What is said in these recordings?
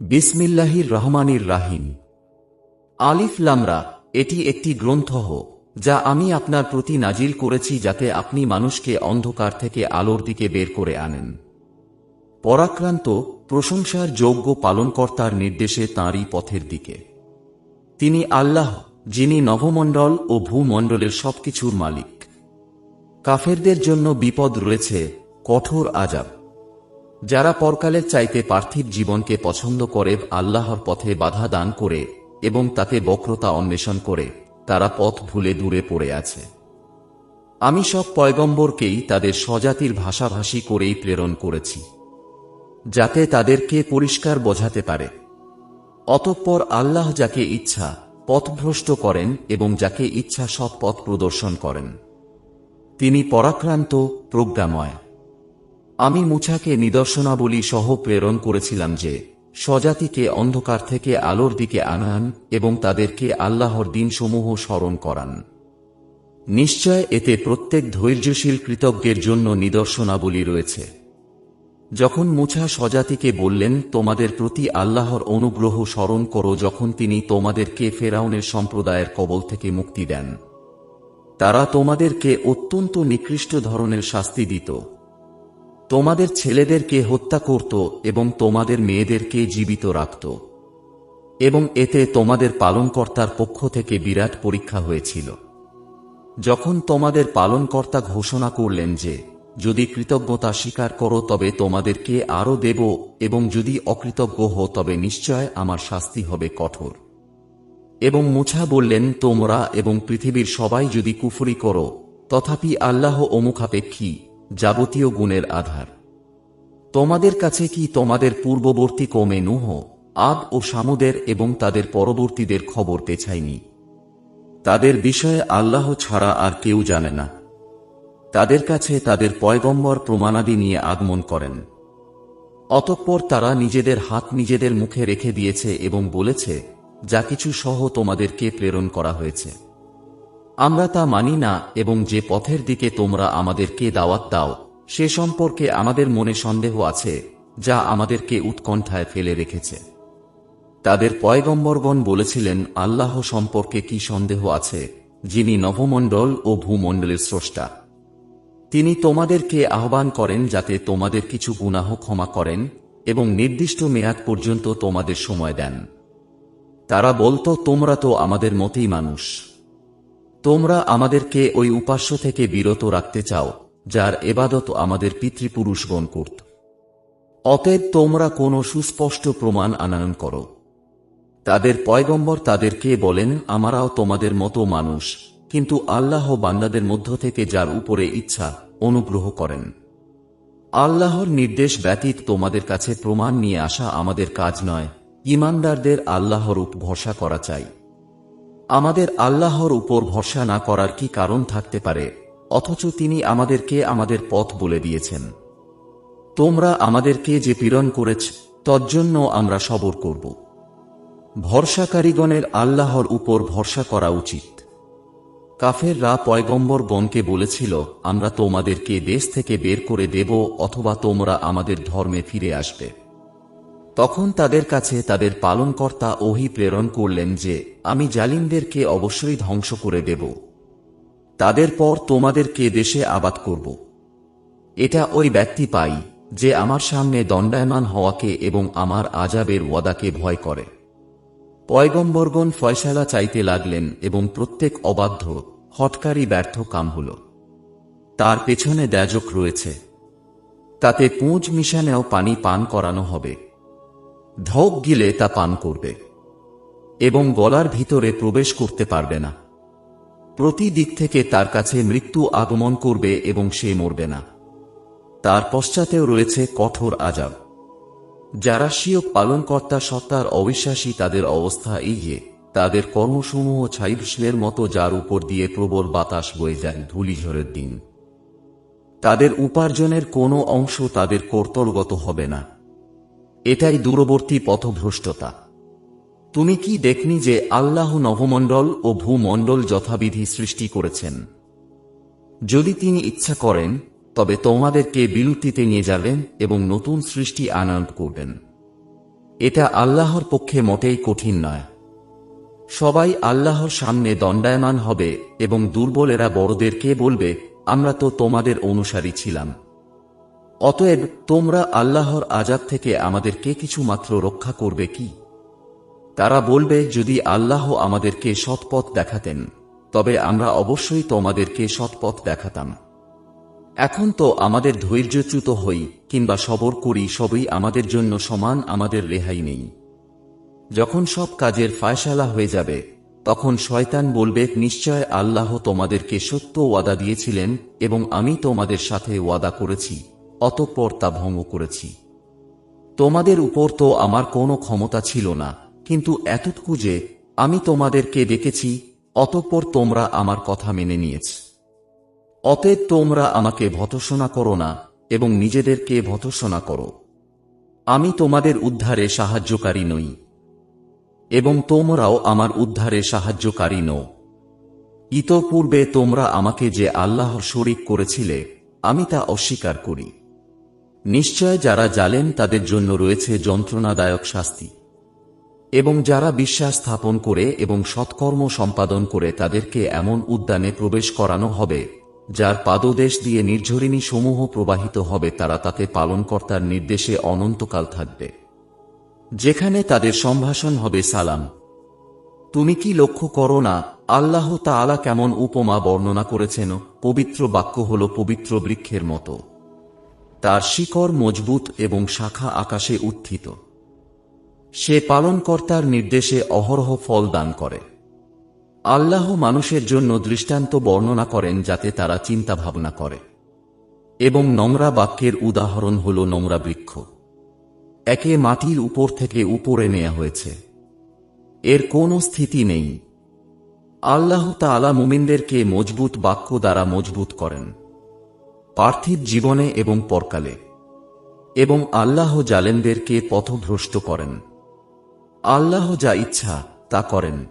বিসমিল্লাহির রহমানির রাহিম। আলিফ লামরা এটি একটি গ্রন্থ যা আমি আপনার প্রতি নাজিল করেছি যাতে আপনি মানুষকে অন্ধকার থেকে আলোর দিকে বের করে আনেন। পরাক্রান্ত, প্রশংসার যোগ্য পালনকর্তার নির্দেশে তাঁরই পথের দিকে। তিনি আল্লাহ, যিনি নভমণ্ডল ও ভূমণ্ডলের সবকিছুর মালিক। কাফেরদের জন্য বিপদ রয়েছে, কঠোর আজাব যারা পরকালের চাইতে পার্থিব জীবনকে পছন্দ করে আল্লাহর পথে বাধা দান করে এবং তাতে বক্রতা অন্বেষণ করে, তারা পথ ভুলে দূরে পড়ে আছে। আমি সব পয়গম্বরকেই তাদের স্বজাতির ভাষাভাষী করেই প্রেরণ করেছি, যাতে তাদেরকে পরিষ্কার বোঝাতে পারে। অতঃপর আল্লাহ যাকে ইচ্ছা পথভ্রষ্ট করেন এবং যাকে ইচ্ছা সৎ পথ প্রদর্শন করেন। তিনি পরাক্রান্ত, প্রজ্ঞাময়। আমি মুছাকে নিদর্শনাবলী সহ প্রেরণ করেছিলাম যে, স্বজাতিকে অন্ধকার থেকে আলোর দিকে আনান এবং তাদেরকে আল্লাহর দিনসমূহ স্মরণ করান। নিশ্চয় এতে প্রত্যেক ধৈর্যশীল কৃতজ্ঞের জন্য নিদর্শনাবলী রয়েছে। যখন মুছা স্বজাতিকে বললেন, তোমাদের প্রতি আল্লাহর অনুগ্রহ স্মরণ করো যখন তিনি তোমাদেরকে ফেরাউনের সম্প্রদায়ের কবল থেকে মুক্তি দেন। তারা তোমাদেরকে অত্যন্ত নিকৃষ্ট ধরনের শাস্তি দিত। তোমাদের ছেলেদেরকে হত্যা করত এবং তোমাদের মেয়েদেরকে জীবিত রাখত। এবং এতে তোমাদের পালনকর্তার পক্ষ থেকে বিরাট পরীক্ষা হয়েছিল। যখন তোমাদের পালনকর্তা ঘোষণা করলেন যে, যদি কৃতজ্ঞতা স্বীকার করো তবে তোমাদেরকে আরও দেব এবং যদি অকৃতজ্ঞ হো তবে নিশ্চয় আমার শাস্তি হবে কঠোর। এবং মুছা বললেন, তোমরা এবং পৃথিবীর সবাই যদি কুফরি করো, তথাপি আল্লাহ অমুখাপেক্ষী যাবতীয় গুণের আধার। তোমাদের কাছে কি তোমাদের পূর্ববর্তী কমে নুহ, আদ ও সামুদের এবং তাদের পরবর্তীদের খবর পেছায়নি তাদের বিষয়ে আল্লাহ ছাড়া আর কেউ জানে না। তাদের কাছে তাদের পয়গম্বর প্রমাণাদি নিয়ে আগমন করেন। অতঃপর তারা নিজেদের হাত নিজেদের মুখে রেখে দিয়েছে এবং বলেছে, যা কিছু সহ তোমাদেরকে প্রেরণ করা হয়েছে। আমরা তা মানি না এবং যে পথের দিকে তোমরা আমাদেরকে দাওয়াত দাও, সে সম্পর্কে আমাদের মনে সন্দেহ আছে, যা আমাদেরকে উৎকণ্ঠায় ফেলে রেখেছে। তাদের পয়গম্বরগণ বলেছিলেন, আল্লাহ সম্পর্কে কি সন্দেহ আছে, যিনি নভমণ্ডল ও ভূমণ্ডলের স্রষ্টা। তিনি তোমাদেরকে আহ্বান করেন যাতে তোমাদের কিছু গুনাহ ক্ষমা করেন এবং নির্দিষ্ট মেয়াদ পর্যন্ত তোমাদের সময় দেন। তারা বলতো, তোমরা তো আমাদের মতেই মানুষ। তোমরা আমাদেরকে ওই উপাস্য থেকে বিরত রাখতে চাও, যার এবাদত আমাদের পিতৃপুরুষগণ করত। অতএব তোমরা কোনো সুস্পষ্ট প্রমাণ আনয়ন করো। তাদের পয়গম্বর তাদেরকে বলেন, আমারাও তোমাদের মতো মানুষ, কিন্তু আল্লাহ বান্দাদের মধ্য থেকে যার উপরে ইচ্ছা, অনুগ্রহ করেন। আল্লাহর নির্দেশ ব্যতীত তোমাদের কাছে প্রমাণ নিয়ে আসা আমাদের কাজ নয়। ইমানদারদের আল্লাহর উপ ভরসা করা চাই। আমাদের আল্লাহর উপর ভরসা না করার কি কারণ থাকতে পারে? অথচ তিনি আমাদেরকে আমাদের পথ বলে দিয়েছেন। তোমরা আমাদেরকে যে পীড়ন করেছ, তজ্জন্য আমরা সবর করব। ভরসাকারীগণের আল্লাহর উপর ভরসা করা উচিত। কাফেররা পয়গম্বর গণকে বলেছিল, আমরা তোমাদেরকে দেশ থেকে বের করে দেব অথবা তোমরা আমাদের ধর্মে ফিরে আসবে। তখন তাদের কাছে তাদের পালনকর্তা ওহি প্রেরণ করলেন যে, আমি জালিমদেরকে অবশ্যই ধ্বংস করে দেব। তাদের পর তোমাদেরকে দেশে আবাদ করব। এটা ওই ব্যক্তি পাই, যে আমার সামনে দণ্ডায়মান হওয়াকে এবং আমার আজাবের ওয়াদাকে ভয় করে। পয়গম্বরগণ ফয়সালা চাইতে লাগলেন এবং প্রত্যেক অবাধ্য হটকারী ব্যর্থ কাম হল। তার পেছনে দ্যাজক রয়েছে। তাতে পুঁজ মিশানেও পানি পান করানো হবে। ঢোক গিলে তা পান করবে এবং গলার ভিতরে প্রবেশ করতে পারবে না। প্রতি দিক থেকে তার কাছে মৃত্যু আগমন করবে এবং সে মরবে না। তার পশ্চাতেও রয়েছে কঠোর আজাব যারা স্বীয় পালনকর্তা সত্তার অবিশ্বাসী তাদের অবস্থা এগিয়ে তাদের কর্মসমূহ ছাইভস্মের মতো যার উপর দিয়ে প্রবল বাতাস বয়ে যায় ধুলিঝড়ের দিন। তাদের উপার্জনের কোনো অংশ তাদের কর্তলগত হবে না। এটাই দূরবর্তী পথভ্রষ্টতা। তুমি কি দেখনি যে আল্লাহ নভমণ্ডল ও ভূমণ্ডল যথাবিধি সৃষ্টি করেছেন? যদি তিনি ইচ্ছা করেন, তবে তোমাদেরকে বিলুপ্তিতে নিয়ে যাবেন এবং নতুন সৃষ্টি আনয়ন করবেন। এটা আল্লাহর পক্ষে মোটেই কঠিন নয়। সবাই আল্লাহর সামনে দণ্ডায়মান হবে এবং দুর্বলেরা বড়দেরকে বলবে, আমরা তো তোমাদের অনুসারী ছিলাম। অতএব তোমরা আল্লাহর আজাদ থেকে আমাদেরকে কিছু মাত্র রক্ষা করবে কি? তারা বলবে, যদি আল্লাহ আমাদেরকে সৎপথ দেখাতেন, তবে আমরা অবশ্যই তোমাদেরকে সৎপথ দেখাতাম। এখন তো আমাদের ধৈর্যচ্যুত হই, কিংবা সবর করি, সবই আমাদের জন্য সমান, আমাদের রেহাই নেই। যখন সব কাজের ফায়সালা হয়ে যাবে, তখন শয়তান বলবে, নিশ্চয় আল্লাহ তোমাদেরকে সত্য ওয়াদা দিয়েছিলেন, এবং আমি তোমাদের সাথে ওয়াদা করেছি। অতঃপর তা ভঙ্গ করেছি। তোমাদের উপর তো আমার কোনো ক্ষমতা ছিল না, কিন্তু এতটুকু যে আমি তোমাদেরকে ডেকেছি, অতঃপর তোমরা আমার কথা মেনে নিয়েছ। অতএব তোমরা আমাকে ভতসনা করো না এবং নিজেদেরকে ভতসনা করো। আমি তোমাদের উদ্ধারে সাহায্যকারী নই, এবং তোমরাও আমার উদ্ধারে সাহায্যকারী নও। ইতপূর্বে তোমরা আমাকে যে আল্লাহর শরিক করেছিলে, আমি তা অস্বীকার করি। নিশ্চয় যারা জালেন তাদের জন্য রয়েছে যন্ত্রণাদায়ক শাস্তি। এবং যারা বিশ্বাস স্থাপন করে এবং সৎকর্ম সম্পাদন করে তাদেরকে এমন উদ্যানে প্রবেশ করানো হবে, যার পাদদেশ দিয়ে নির্ঝরিণী সমূহ প্রবাহিত হবে, তারা তাতে পালনকর্তার নির্দেশে অনন্তকাল থাকবে। যেখানে তাদের সম্ভাষণ হবে সালাম। তুমি কি লক্ষ্য করো না, আল্লাহ তাআলা কেমন উপমা বর্ণনা করেছেন? পবিত্র বাক্য হল পবিত্র বৃক্ষের মতো। তার শিকড় মজবুত এবং শাখা আকাশে উত্থিত। সে পালনকর্তার নির্দেশে অহরহ ফল দান করে। আল্লাহ মানুষের জন্য দৃষ্টান্ত বর্ণনা করেন যাতে তারা চিন্তা ভাবনা করে। এবং নোংরা বাক্যের উদাহরণ হল নোংরা বৃক্ষ। একে মাটির উপর থেকে উপরে নেওয়া হয়েছে। এর কোনো স্থিতি নেই। আল্লাহ তাআলা মুমিনদেরকে মজবুত বাক্য দ্বারা মজবুত করেন। পার্থিব জীবনে এবং পরকালে। এবং আল্লাহ জালেনদেরকে পথভ্রষ্ট করেন। আল্লাহ যা ইচ্ছা, তা করেন।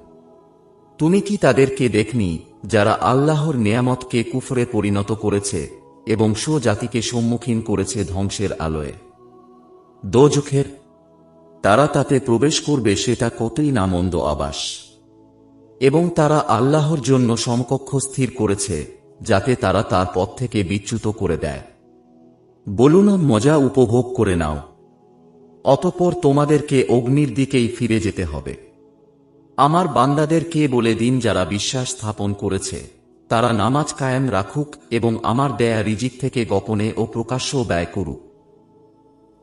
তুমি কি তাদেরকে দেখনি, যারা আল্লাহর নেয়ামতকে কুফরে পরিণত করেছে এবং সো জাতিকে সম্মুখীন করেছে ধ্বংসের আলোয়? দোজখের তারা তাতে প্রবেশ করবে সেটা কতই নামন্দ আবাস। এবং তারা আল্লাহর জন্য সমকক্ষ স্থির করেছে যাতে তারা তার পথ থেকে বিচ্যুত করে দেয়। বলুন মজা উপভোগ করে নাও। অতপর তোমাদেরকে অগ্নির দিকেই ফিরে যেতে হবে। আমার বান্দাদেরকে বলে দিন যারা বিশ্বাস স্থাপন করেছে। তারা নামাজ কায়েম রাখুক এবং আমার দেয়া রিজিক থেকে গোপনে ও প্রকাশ্য ব্যয় করুক।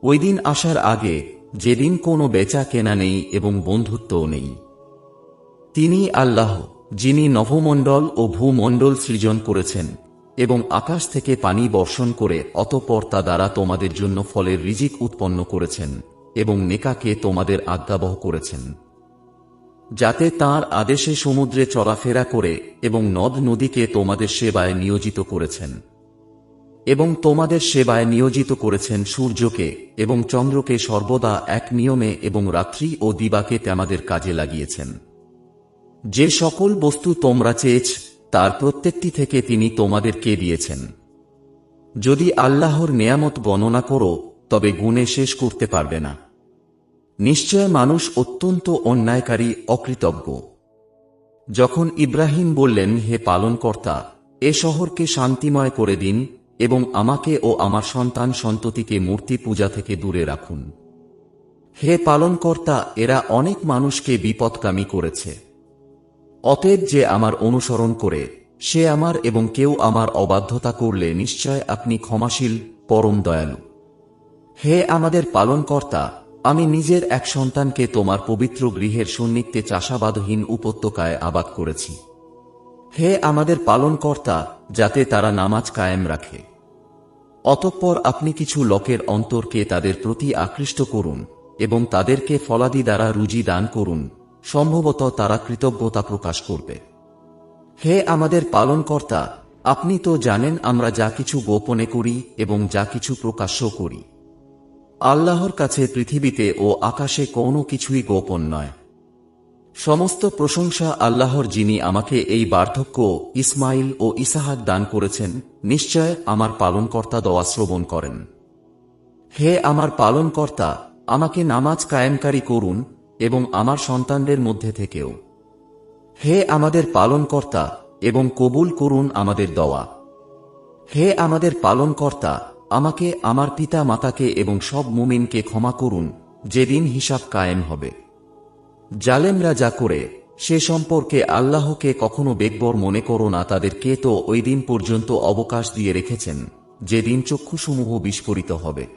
ওই দিন আসার আগে যেদিন কোনো বেচা কেনা নেই এবং বন্ধুত্বও নেই। তিনি আল্লাহ। যিনি নভমণ্ডল ও ভূমণ্ডল সৃজন করেছেন, এবং আকাশ থেকে পানি বর্ষণ করে অতপর তা দ্বারা তোমাদের জন্য ফলের রিজিক উৎপন্ন করেছেন, এবং নেকাকে তোমাদের আজ্ঞাবহ করেছেন। যাতে তার আদেশে সমুদ্রে চলাফেরা করে এবং নদ নদীকে তোমাদের সেবায় নিয়োজিত করেছেন। এবং তোমাদের সেবায় নিয়োজিত করেছেন সূর্যকে এবং চন্দ্রকে সর্বদা এক নিয়মে এবং রাত্রি ও দিবাকে তেমাদের কাজে লাগিয়েছেন। যে সকল বস্তু তোমরা চেয়েছ, তার প্রত্যেকটি থেকে তিনি তোমাদেরকে দিয়েছেন। যদি আল্লাহর নেয়ামত গণনা করো, তবে গুণে শেষ করতে পারবে না। নিশ্চয় মানুষ অত্যন্ত অন্যায়কারী, অকৃতজ্ঞ। যখন ইব্রাহিম বললেন, হে পালনকর্তা, এ শহরকে শান্তিময় করে দিন এবং আমাকে ও আমার সন্তান সন্ততিকে মূর্তি পূজা থেকে দূরে রাখুন। হে পালনকর্তা, এরা অনেক মানুষকে বিপদকামী করেছে। অতএব যে আমার অনুসরণ করে, সে আমার এবং কেউ আমার অবাধ্যতা করলে নিশ্চয় আপনি ক্ষমাশীল, পরম দয়ালু। হে আমাদের পালনকর্তা, আমি নিজের এক সন্তানকে তোমার পবিত্র গৃহের সন্নিধ্যে চাষাবাদহীন উপত্যকায় আবাদ করেছি। হে আমাদের পালনকর্তা, যাতে তারা নামাজ কায়েম রাখে। অতঃপর আপনি কিছু লোকের অন্তরকে তাদের প্রতি আকৃষ্ট করুন এবং তাদেরকে ফলাদি দ্বারা রুজি দান করুন। সম্ভবত তারা কৃতজ্ঞতা প্রকাশ করবে। হে আমাদের পালনকর্তা, আপনি তো জানেন আমরা যা কিছু গোপনে করি এবং যা কিছু প্রকাশ্য করি। আল্লাহর কাছে পৃথিবীতে ও আকাশে কোনো কিছুই গোপন নয়। সমস্ত প্রশংসা আল্লাহর যিনি আমাকে এই বার্ধক্য ইসমাইল ও ইসাহাক দান করেছেন, নিশ্চয় আমার পালনকর্তা দোয়া শ্রবণ করেন। হে আমার পালনকর্তা, আমাকে নামাজ কায়েমকারী করুন এবং আমার সন্তানদের মধ্যে থেকেও। হে আমাদের পালনকর্তা এবং কবুল করুন আমাদের দওয়া হে আমাদের পালনকর্তা, আমাকে, আমার পিতা মাতাকে এবং সব মুমিনকে ক্ষমা করুন, যেদিন হিসাব কায়েম হবে। জালেমরা যা করে, সে সম্পর্কে আল্লাহকে কখনো বেকবর মনে করো না তাদেরকে তো ওই দিন পর্যন্ত অবকাশ দিয়ে রেখেছেন, যেদিন চক্ষুসমূহ বিস্ফোরিত হবে।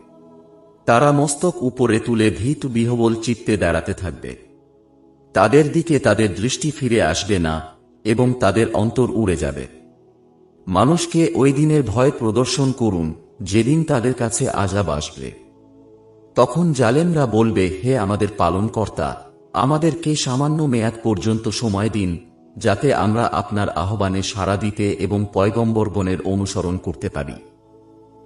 তারা মস্তক উপরে তুলে ভীত বিহবল চিত্তে দাঁড়াতে থাকবে। তাদের দিকে তাদের দৃষ্টি ফিরে আসবে না এবং তাদের অন্তর উড়ে যাবে। মানুষকে ওই দিনের ভয় প্রদর্শন করুন, যেদিন তাদের কাছে আজাব আসবে। তখন জালেমরা বলবে, হে আমাদের পালনকর্তা আমাদেরকে সামান্য মেয়াদ পর্যন্ত সময় দিন, যাতে আমরা আপনার আহ্বানে সাড়া দিতে এবং পয়গম্বরগণের অনুসরণ করতে পারি।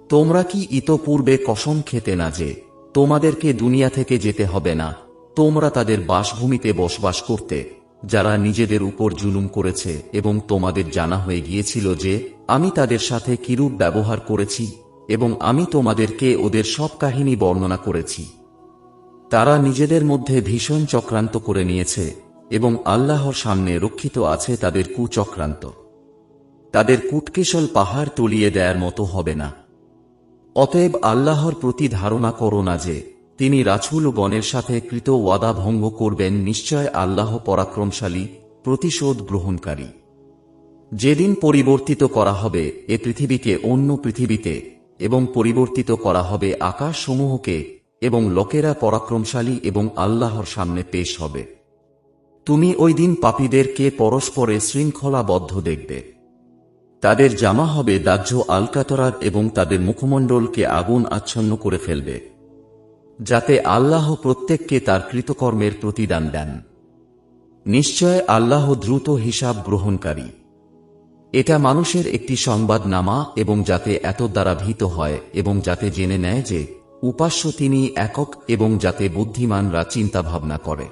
তোমরা কি ইতপূর্বে কসম খেতে না যে, তোমাদেরকে দুনিয়া থেকে যেতে হবে না, তোমরা তাদের বাসভূমিতে বসবাস করতে, যারা নিজেদের উপর জুলুম করেছে এবং তোমাদের জানা হয়ে গিয়েছিল যে, আমি তাদের সাথে কিরূপ ব্যবহার করেছি, এবং আমি তোমাদেরকে ওদের সব কাহিনী বর্ণনা করেছি। তারা নিজেদের মধ্যে ভীষণ চক্রান্ত করে নিয়েছে, এবং আল্লাহর সামনে রক্ষিত আছে তাদের কুচক্রান্ত। তাদের কুটকেশল পাহাড় তলিয়ে দেয়ার মতো হবে না। অতএব আল্লাহর প্রতি ধারণা করো না যে, তিনি রাছুল গণের সাথে কৃত ওয়াদা ভঙ্গ করবেন নিশ্চয় আল্লাহ পরাক্রমশালী, প্রতিশোধ গ্রহণকারী। যেদিন পরিবর্তিত করা হবে, এ পৃথিবীকে অন্য পৃথিবীতে এবং পরিবর্তিত করা হবে আকাশসমূহকে এবং লোকেরা পরাক্রমশালী এবং আল্লাহর সামনে পেশ হবে। তুমি ওই দিন পাপীদেরকে পরস্পরে শৃঙ্খলাবদ্ধ দেখবে। তাদের জামা হবে দাহ্য আলকাতরার এবং তাদের মুখমণ্ডলকে আগুন আচ্ছন্ন করে ফেলবে, যাতে আল্লাহ প্রত্যেককে তার কৃতকর্মের প্রতিদান দেন। নিশ্চয় আল্লাহ দ্রুত হিসাব গ্রহণকারী। এটা মানুষের একটি সংবাদ নামা এবং যাতে এত দ্বারা ভীত হয় এবং যাতে জেনে নেয় যে উপাস্য তিনি একক এবং যাতে বুদ্ধিমানরা চিন্তা ভাবনা করে।